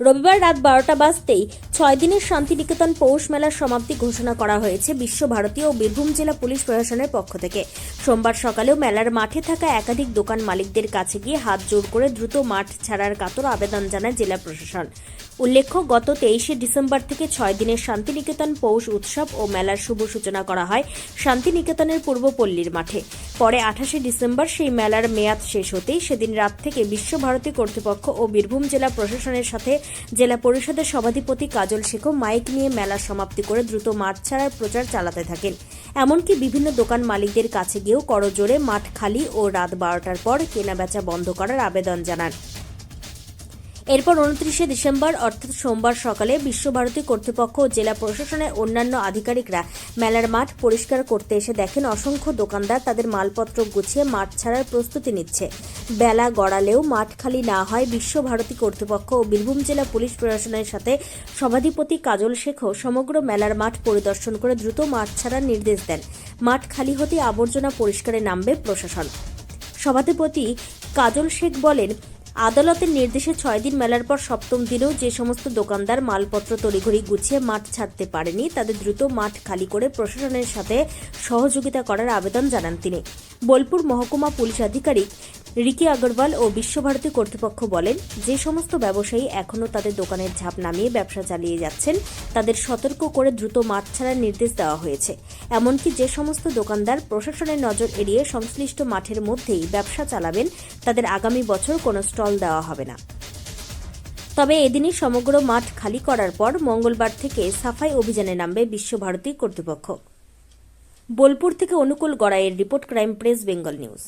রবিবার রাত বারোটা বাজতেই ছয় দিনের শান্তিনিকেতন পৌষ মেলার সমাপ্তি ঘোষণা করা হয়েছে বিশ্বভারতী ও বীরভূম জেলা পুলিশ প্রশাসনের পক্ষ থেকে। সোমবার সকালেও মেলার মাঠে থাকা একাধিক দোকান মালিকদের কাছে গিয়ে হাত জোর করে দ্রুত মাঠ ছাড়ার কাতর আবেদন জানায় জেলা প্রশাসন। উল্লেখ্য, গত তেইশে ডিসেম্বর থেকে ছয় দিনের শান্তিনিকেতন পৌষ উৎসব ও মেলার শুভ সূচনা করা হয় শান্তিনিকেতনের পূর্বপল্লীর মাঠে। পরে আঠাশে ডিসেম্বর সেই মেলার মেয়াদ শেষ হতেই সেদিন রাত থেকে বিশ্বভারতী কর্তৃপক্ষ ও বীরভূম জেলা প্রশাসনের সাথে জেলা পরিষদের সভাধিপতি কাজল শেখ মাইক নিয়ে মেলা সমাপ্তি করে দ্রুত মাঠ ছাড়ার প্রচার চালাতে থাকেন। এমনকি বিভিন্ন দোকান মালিকদের কাছে গিয়েও করজোরে মাঠ খালি ও রাত বারোটার পর কেনাবেচা বন্ধ করার আবেদন জানান। এরপর উনত্রিশে ডিসেম্বর, অর্থাৎ সোমবার সকালে বিশ্বভারতী কর্তৃপক্ষ ও জেলা প্রশাসনের অন্যান্য আধিকারিকরা মেলার মাঠ পরিষ্কার করতে এসে দেখেন অসংখ্য দোকানদার তাদের মালপত্র গুছিয়ে মাঠ ছাড়ার প্রস্তুতি নিচ্ছে। বেলা গড়ালেও মাঠ খালি না হয় বিশ্বভারতী কর্তৃপক্ষ ও বীরভূম জেলা পুলিশ প্রশাসনের সাথে সভাধিপতি কাজল শেখও সমগ্র মেলার মাঠ পরিদর্শন করে দ্রুত মাঠ ছাড়ার নির্দেশ দেন। মাঠ খালি হতে আবর্জনা পরিষ্কারে নামবে প্রশাসন। সভাধিপতি কাজল শেখ বলেন আদালতের নির্দেশে ছয় দিন মেলার পর সপ্তম দিনেও যে সমস্ত দোকানদার মালপত্র তড়িঘড়ি গুছিয়ে মাঠ ছাড়তে পারেনি, তাদের দ্রুত মাঠ খালি করে প্রশাসনের সাথে সহযোগিতা করার আবেদন জানান তিনি। বোলপুর মহকুমা পুলিশ আধিকারিক রিকি আগরওয়াল ও বিশ্বভারতী কর্তৃপক্ষ বলেন, যে সমস্ত ব্যবসায়ী এখনও তাদের দোকানের ঝাঁপ নামিয়ে ব্যবসা চালিয়ে যাচ্ছেন, তাদের সতর্ক করে দ্রুত মাঠ ছাড়ার নির্দেশ দেওয়া হয়েছে। এমনকি যে সমস্ত দোকানদার প্রশাসনের নজর এড়িয়ে সংশ্লিষ্ট মাঠের মধ্যেই ব্যবসা চালাবেন, তাদের আগামী বছর কোনো স্টল দেওয়া হবে না। তবে এদিনই সমগ্র মাঠ খালি করার পর মঙ্গলবার থেকে সাফাই অভিযানে নামবে বিশ্বভারতী কর্তৃপক্ষ। বোলপুর থেকে অনুকূল গড়াইয়ের report, crime press, Bengal news.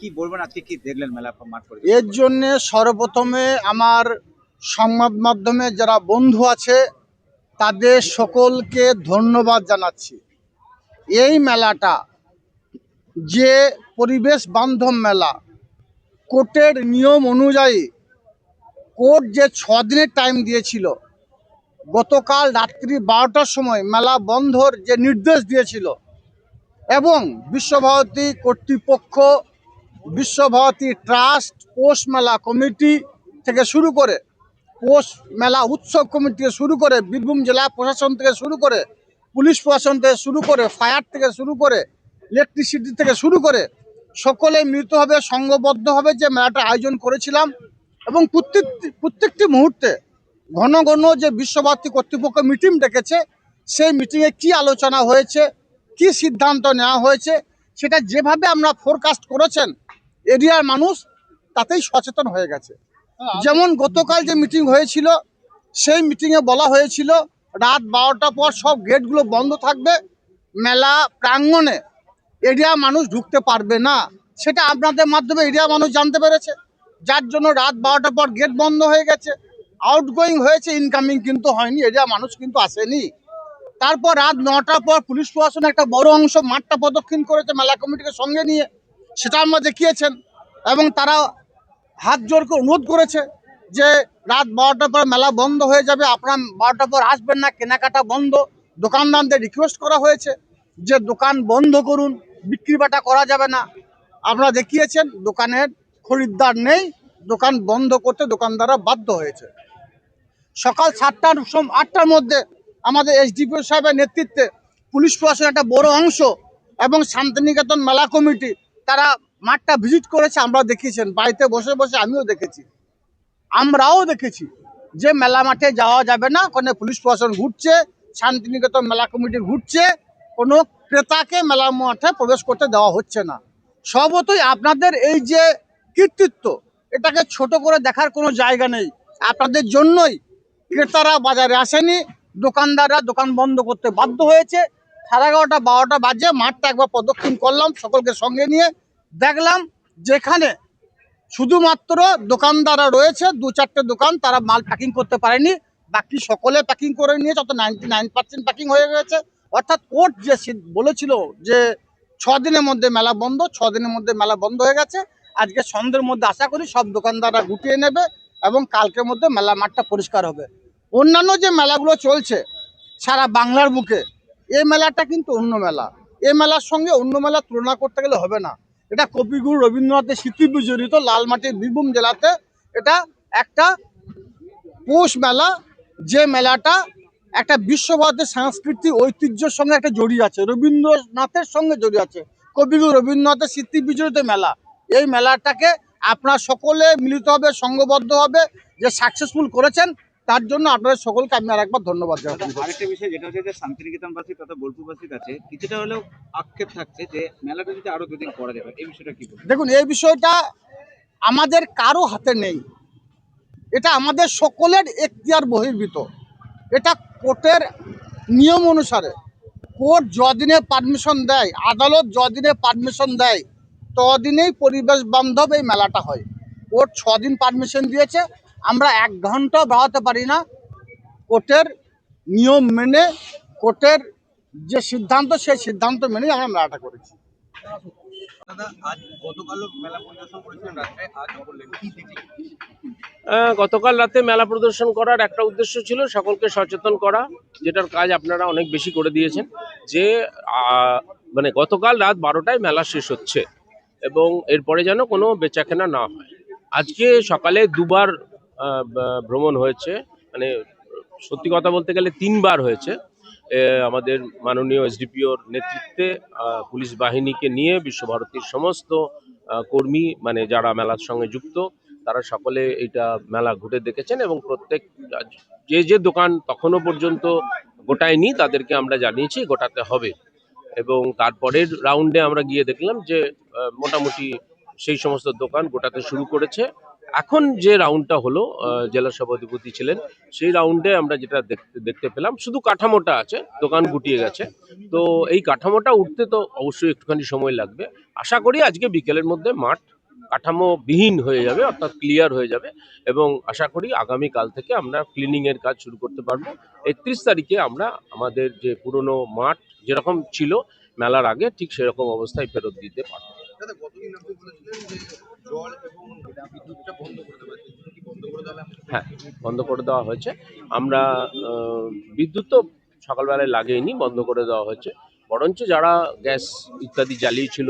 কি বলবেন আজকে কি দেখলেন মেলা মাঠ এর জন্য সর্বপ্রথমে আমার সংবাদ মাধ্যমে যারা বন্ধু আছে, তাদের সকলকে ধন্যবাদ জানাচ্ছি। এই মেলাটা যে পরিবেশ বান্ধব মেলা, কোর্টের নিয়ম অনুযায়ী কোর্ট যে ছ দিনের টাইম দিয়েছিল, গতকাল রাত্রি বারোটার সময় মেলা বন্ধর যে নির্দেশ দিয়েছিল, এবং বিশ্বভারতী কর্তৃপক্ষ বিশ্বভারতী ট্রাস্ট পৌষ মেলা কমিটি থেকে শুরু করে পৌষ মেলা উৎসব কমিটি থেকে শুরু করে বীরভূম জেলা প্রশাসন থেকে শুরু করে পুলিশ প্রশাসন থেকে শুরু করে ফায়ার থেকে শুরু করে ইলেকট্রিসিটি থেকে শুরু করে সকলে মিলিতভাবে সংঘবদ্ধভাবে যে মেলাটা আয়োজন করেছিলাম এবং প্রত্যেকটি প্রত্যেকটি মুহূর্তে ঘন ঘন যে বিশ্বভারতী কর্তৃপক্ষ মিটিং ডেকেছে, সেই মিটিংয়ে কি আলোচনা হয়েছে, কি সিদ্ধান্ত নেওয়া হয়েছে, সেটা যেভাবে আমরা ফোরকাস্ট করেছেন এরিয়ার মানুষ তাতেই সচেতন হয়ে গেছে। যেমন গতকাল যে মিটিং হয়েছিল সেই মিটিংয়ে বলা হয়েছিল রাত বারোটা পর সব গেটগুলো বন্ধ থাকবে মেলা প্রাঙ্গণে এরিয়া মানুষ ঢুকতে পারবে না। সেটা আপনাদের মাধ্যমে এরিয়া মানুষ জানতে পেরেছে। যার জন্য রাত বারোটার পর গেট বন্ধ হয়ে গেছে। আউটগোয়িং হয়েছে ইনকামিং কিন্তু হয়নি এরিয়া মানুষ কিন্তু আসেনি। তারপর রাত নটার পর পুলিশ প্রশাসন একটা বড় অংশ মাঠটা প্রদক্ষিণ করেছে মেলা কমিটিকে সঙ্গে নিয়ে। সেটা আমরা দেখিয়েছেন এবং তারা হাত জোর করে অনুরোধ করেছে যে রাত বারোটার পর মেলা বন্ধ হয়ে যাবে, আপনারা বারোটার পর আসবেন না, কেনাকাটা বন্ধ। দোকানদারদের রিকোয়েস্ট করা হয়েছে যে দোকান বন্ধ করুন, বিক্রি বাটা করা যাবে না। আপনারা দেখিয়েছেন দোকানের খরিদ্দার নেই, দোকান বন্ধ করতে দোকানদাররা বাধ্য হয়েছে। সকাল সাতটার সম- আটটার মধ্যে আমাদের এসডিপিও সাহেবের নেতৃত্বে পুলিশ প্রশাসনের একটা বড় অংশ এবং শান্তিনিকেতন মেলা কমিটি তারা মাঠটা ভিজিট করেছে আমরা দেখিয়েছেন। বাড়িতে বসে বসে আমিও দেখেছি। আমরাও দেখেছি যে মেলা মাঠে যাওয়া যাবে না। ওখানে পুলিশ প্রশাসন ঘুরছে, শান্তিনিকেতন মেলা কমিটি ঘুরছে। কোনো ক্রেতাকে মেলা মাঠে প্রবেশ করতে দেওয়া হচ্ছে না। সর্বতই আপনাদের এই যে কৃতিত্ব, এটাকে ছোট করে দেখার কোনো জায়গা নেই। আপনাদের জন্যই ক্রেতারা বাজারে আসেনি, দোকানদাররা দোকান বন্ধ করতে বাধ্য হয়েছে। সাড়ে এগারোটা, বারোটা বাজে মাঠটা একবার প্রদক্ষিণ করলাম সকলকে সঙ্গে নিয়ে। দেখলাম যেখানে শুধুমাত্র দোকানদাররা রয়েছে, দু চারটে দোকান, তারা মাল প্যাকিং করতে পারেনি। বাকি সকলে প্যাকিং করে নিয়েছে অত নাইনটি নাইন পার্সেন্ট প্যাকিং হয়ে গেছে। অর্থাৎ কোর্ট যে বলেছিল যে ছ দিনের মধ্যে মেলা বন্ধ, ছ দিনের মধ্যে মেলা বন্ধ হয়ে গেছে। আজকে সন্ধ্যের মধ্যে আশা করি সব দোকানদাররা গুটিয়ে নেবে এবং কালকের মধ্যে মেলা মাঠটা পরিষ্কার হবে। অন্যান্য যে মেলাগুলো চলছে সারা বাংলার বুকে এই মেলাটা কিন্তু অন্য মেলা। এই মেলার সঙ্গে অন্য মেলা তুলনা করতে গেলে হবে না। এটা কবিগুরু রবীন্দ্রনাথের স্মৃতি বিজড়িত লালমাটির বীরভূম জেলাতে এটা একটা পৌষ মেলা, যে মেলাটা একটা বিশ্বভারতের সাংস্কৃতিক ঐতিহ্যের সঙ্গে একটা জড়িয়ে আছে, রবীন্দ্রনাথের সঙ্গে জড়িয়ে আছে, কবিগুরু রবীন্দ্রনাথের স্মৃতি বিজড়িত মেলা। এই মেলাটাকে আপনারা সকলে মিলিত হবে সংঘবদ্ধ হবে, যে সাকসেসফুল করেছেন তার জন্য আপনাদের সকলকে আমি আর একবার ধন্যবাদ জানাচ্ছি আরেকটা বিষয় যেটা হচ্ছে যে শান্তিনিকেতনবাসী তথা বোলপুরবাসীর কাছে কিছুটা হলেও আক্ষেপ থাকছে যে মেলাটা যদি আরও দুদিন করা যাবে এই বিষয়টা কি? দেখুন এই বিষয়টা আমাদের কারও হাতে নেই। এটা আমাদের সকলের এখতিয়ার বহির্ভূত। এটা কোর্টের নিয়ম অনুসারে। কোর্ট যদিনে পারমিশন দেয় আদালত যদিনে পারমিশন দেয় তদিনেই পরিবেশ বান্ধব এই মেলাটা হয়। কোর্ট ছদিন পারমিশন দিয়েছে আমরা এক ঘণ্টা বাড়াতে পারি না। কোর্টের নিয়ম মেনে কোর্টের যে সিদ্ধান্ত সেই সিদ্ধান্ত মেনেই আমরা মেলাটা করেছি। দাদা আজ গতকালও মেলা পরিদর্শন করেছিলেন রাত্রে আজ করলেন কি দেখলেন? আহ, গতকাল রাতে মেলা প্রদর্শন করার একটা উদ্দেশ্য ছিল সকলকে সচেতন করা যেটার কাজ আপনারা অনেক বেশি করে দিয়েছেন। যে মানে গতকাল রাত বারোটায় মেলা শেষ হচ্ছে এবং এরপরে যেন কোনো বেচাকেনা না হয়। আজকে সকালে দুবার ভ্রমণ হয়েছে মানে সত্যি কথা বলতে গেলে তিনবার হয়েছে। আমাদের মাননীয় এসডিপিওর নেতৃত্বে পুলিশ বাহিনীকে নিয়ে বিশ্বভারতীর সমস্ত কর্মী মানে যারা মেলার সঙ্গে যুক্ত, তারা সকলে এটা মেলা ঘুরে দেখেছেন এবং প্রত্যেক, যে যে দোকান তখনও পর্যন্ত গোটায়নি, তাদেরকে আমরা জানিয়েছি গোটাতে হবে। এবং তারপরের রাউন্ডে আমরা গিয়ে দেখলাম যে মোটামুটি সেই সমস্ত দোকান গোটাতে শুরু করেছে। এখন যে রাউন্ডটা হলো জেলা সভাধিপতি ছিলেন, সেই রাউন্ডে আমরা যেটা দেখতে দেখতে পেলাম, শুধু কাঠামোটা আছে, দোকান গুটিয়ে গেছে। তো এই কাঠামোটা উঠতে তো অবশ্যই একটুখানি সময় লাগবে। আশা করি আজকে বিকেলের মধ্যে মাঠ কাঠামো বিহীন হয়ে যাবে, অর্থাৎ ক্লিয়ার হয়ে যাবে এবং আশা করি আগামী কাল থেকে আমরা ক্লিনিং এর কাজ শুরু করতে পারব। একত্রিশ তারিখে আমরা আমাদের যে পুরনো মাঠ যেরকম ছিল, মেলার আগে ঠিক সেরকম অবস্থায় ফেরত দিতে পারব। দাদা গতদিন আপনি বলেছিলেন যে জল এবং বিদ্যুৎটা বন্ধ করে দেওয়া বন্ধ করে দেওয়া হ্যাঁ বন্ধ করে দেওয়া হয়েছে। আমরা বিদ্যুৎ তো সকালবেলায় লাগেইনি বন্ধ করে দেওয়া হয়েছে। বরঞ্চ যারা গ্যাস ইত্যাদি জ্বালিয়েছিল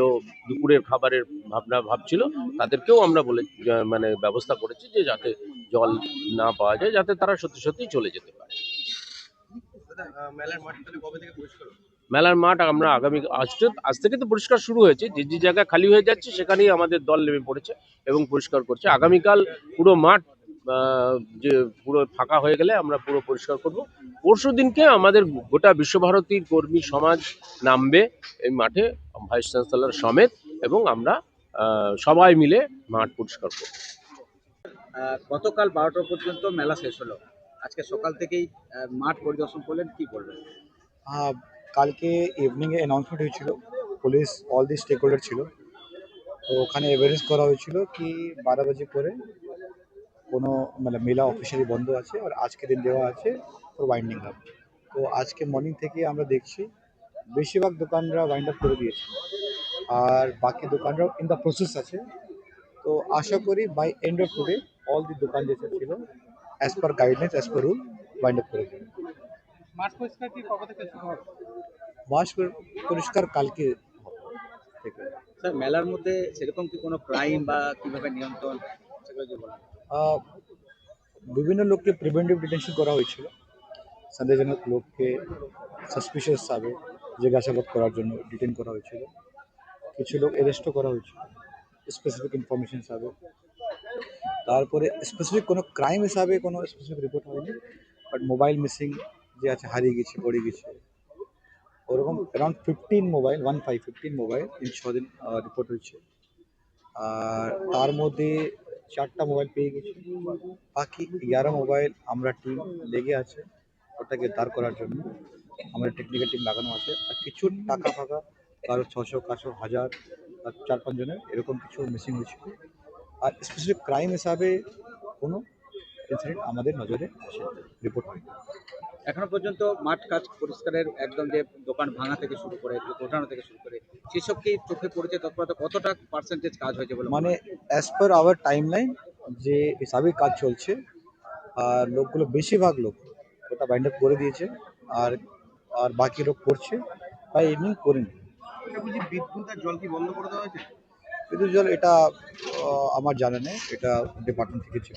দুপুরের খাবারের ভাবনা ভাবছিল তাদেরকেও আমরা বলে মানে ব্যবস্থা করেছি যে যাতে জল না পাওয়া যায় যাতে তারা সত্যি সত্যি চলে যেতে পারে। মেলার মাঠ কবে থেকে পরিষ্কার? মেলার মাঠ আমরা আগামী আজ তো- আজ থেকে তো পরিষ্কার শুরু হয়েছে। যে যে জায়গা খালি হয়ে যাচ্ছে সেখানেই আমাদের দল নেমে পড়েছে এবং পরিষ্কার করছে। আগামীকাল পুরো মাঠ আহ, যে পুরো ফাঁকা হয়ে গেলে আমরা পুরো পরিষ্কার করব। পরশু দিনকে আমাদের গোটা বিশ্বভারতীর কর্মী সমাজ নামবে এই মাঠে ভাইস চ্যান্সেলর সমেত এবং আমরা আহ, সবাই মিলে মাঠ পরিষ্কার করব। আহ, গতকাল বারোটা পর্যন্ত মেলা শেষ হলো। আজকে সকাল থেকেই আহ, মাঠ পরিদর্শন করলেন কি করবেন? কালকে ইভিনিংয়ে অ্যানাউন্সমেন্ট হয়েছিল police all the stakeholder ছিল। তো ওখানে অ্যাভারেজ করা হয়েছিল কি বারো বাজে পরে কোনো মানে মেলা অফিসিয়ালি বন্ধ আছে আর আজকে দিন দেওয়া আছে ফর ওয়াইন্ডিং আপ তো আজকে মর্নিং থেকে আমরা দেখছি, বেশিরভাগ দোকানরা ওয়াইন্ড আপ করে দিয়েছে। আর বাকি দোকানরাও ইন দ্য প্রসেস আছে। তো আশা করি by end of today all the দোকান যেটা ছিল as per guidelines as per rule wind up করে মাঠ পরিষ্কার কি কবে থেকে শুরু হবে? পর- পরিষ্কার কালকে থেকে স্যার মেলার মধ্যে সেরকম কি কোনো ক্রাইম বা কীভাবে নিয়ন্ত্রণ বিভিন্ন লোককে প্রিভেন্টিভ ডিটেনশন করা হয়েছিল। সন্দেহজনক লোককে সাসপিশিয়াস হিসাবে জিজ্ঞাসাবাদ করার জন্য ডিটেন করা হয়েছিল। কিছু লোক অ্যারেস্টও করা হয়েছিল স্পেসিফিক ইনফরমেশন হিসাবে। তারপরে স্পেসিফিক কোনো ক্রাইম হিসাবে কোনো স্পেসিফিক রিপোর্ট হয়নি। বাট মোবাইল মিসিং যে আছে হারিয়ে গেছে পড়ে গেছে। ওরকম around fifteen mobile one five fifteen mobile তিন ছ দিন রিপোর্ট হয়েছে। আর তার মধ্যে চারটা মোবাইল পেয়ে গেছি। বাকি এগারো মোবাইল আমরা টিম লেগে আছে, ওটাকে দাঁড় করার জন্য। আমাদের টেকনিক্যাল টিম লাগানো আছে। আর কিছু টাকা ফাঁকা, কারও ছশো কাশো হাজার, আর চার পাঁচজনের এরকম কিছু মিসিং হয়েছিল আর স্পেসিফিক ক্রাইম হিসাবে কোনো ইনসিডেন্ট আমাদের নজরে আসে রিপোর্ট হয়নি। এখনও পর্যন্ত মাঠ কাজ পরিষ্কারের একদম যে দোকান ভাঙা থেকে শুরু করে গোটানো থেকে শুরু করে সেসব কি চোখে পড়েছে তৎপরতা? কতটা পার্সেন্টেজ কাজ হয়েছে বলে মানে as per our timeline যে হিসাবে কাজ চলছে আর লোকগুলো বেশিরভাগ লোক ওটা বাইন্ড আপ করে দিয়েছে আর আর বাকি লোক করছে তাই ইভিনিং করেনি। বিদ্যুৎ আর জল কি বন্ধ করে দেওয়া হয়েছে? বিদ্যুৎ জল এটা আমার জানা নেই এটা ডিপার্টমেন্ট থেকে ছিল।